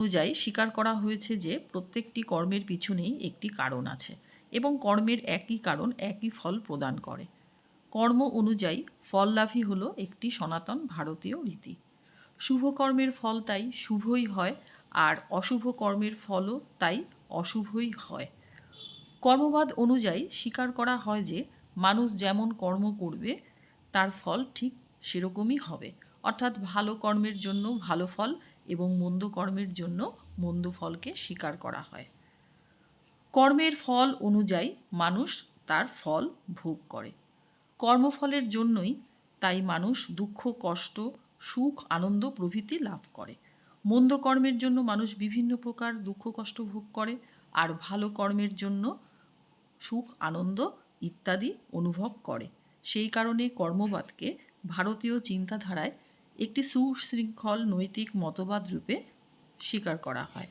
অনুযায়ী স্বীকার করা হয়েছে যে প্রত্যেকটি কর্মের পিছনেই একটি কারণ আছে এবং কর্মের একই কারণ একই ফল প্রদান করে। কর্ম অনুযায়ী ফল লাভই হলো একটি সনাতন ভারতীয় রীতি। শুভ কর্মের ফল তাই শুভই হয় আর অশুভ কর্মের ফলও তাই অশুভই হয়। কর্মবাদ অনুযায়ী স্বীকার করা হয় যে মানুষ যেমন কর্ম করবে, তার ফল ঠিক সেরকমই হবে। অর্থাৎ ভালো কর্মের জন্য ভালো ফল এবং মন্দ কর্মের জন্য মন্দ ফলকে স্বীকার করা হয়। কর্মের ফল অনুযায়ী মানুষ তার ফল ভোগ করে। কর্মফলের জন্যই তাই মানুষ দুঃখ, কষ্ট, সুখ, আনন্দ প্রভৃতি লাভ করে। মন্দ কর্মের জন্য মানুষ বিভিন্ন প্রকার দুঃখ, কষ্ট ভোগ করে আর ভালো কর্মের জন্য সুখ, আনন্দ ইত্যাদি অনুভব করে। সেই কারণে কর্মবাদকে ভারতীয় চিন্তাধারায় একটি সুশৃঙ্খল নৈতিক মতবাদ রূপে স্বীকার করা হয়।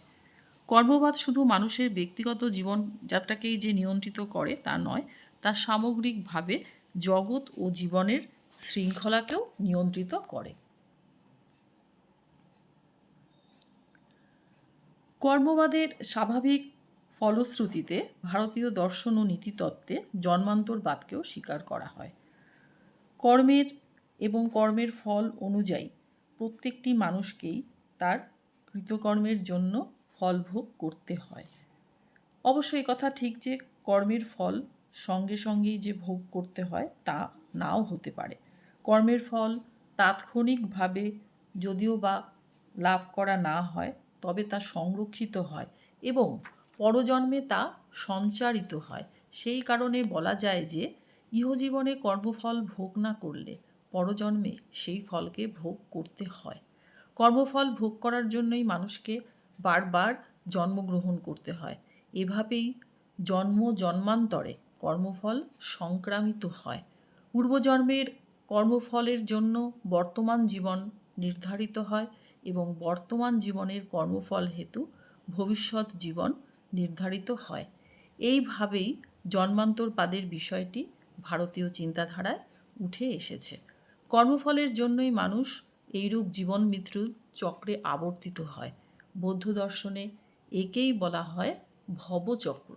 কর্মবাদ শুধু মানুষের ব্যক্তিগত জীবনযাত্রাকেই যে নিয়ন্ত্রিত করে তা নয়, তা সামগ্রিকভাবে জগৎ ও জীবনের শৃঙ্খলাকেও নিয়ন্ত্রিত করে। কর্মবাদের স্বাভাবিক ফলশ্রুতিতে ভারতীয় দর্শন ও নীতিতত্ত্বে জন্মান্তরবাদকেও স্বীকার করা হয়। কর্মের এবং কর্মের ফল অনুযায়ী প্রত্যেকটি মানুষকেই তার কৃতকর্মের জন্য ফল ভোগ করতে হয়। অবশ্য কথা ঠিক যে কর্মের ফল সঙ্গে সঙ্গেই যে ভোগ করতে হয় তা নাও হতে পারে। কর্মের ফল তাৎক্ষণিকভাবে যদিও বা লাভ করা না হয়, তবে তা সংরক্ষিত হয় এবং পরজন্মে তা সঞ্চারিত হয়। সেই কারণে বলা যায় যে ইহজীবনে কর্মফল ভোগ না করলে পরজন্মে সেই ফলকে ভোগ করতে হয়। কর্মফল ভোগ করার জন্যই মানুষকে বারবার জন্মগ্রহণ করতে হয়। এভাবেই জন্ম জন্মান্তরে কর্মফল সংক্রামিত হয়। পূর্বজন্মের কর্মফলের জন্য বর্তমান জীবন নির্ধারিত হয় এবং বর্তমান জীবনের কর্মফল হেতু ভবিষ্যৎ জীবন নির্ধারিত হয়। এইভাবেই জন্মান্তরবাদের বিষয়টি ভারতীয় চিন্তাধারায় উঠে এসেছে। কর্মফলের জন্যই মানুষ এইরূপ জীবন মৃত্যুর চক্রে আবর্তিত হয়। বৌদ্ধ দর্শনে একেই বলা হয় ভবচক্র।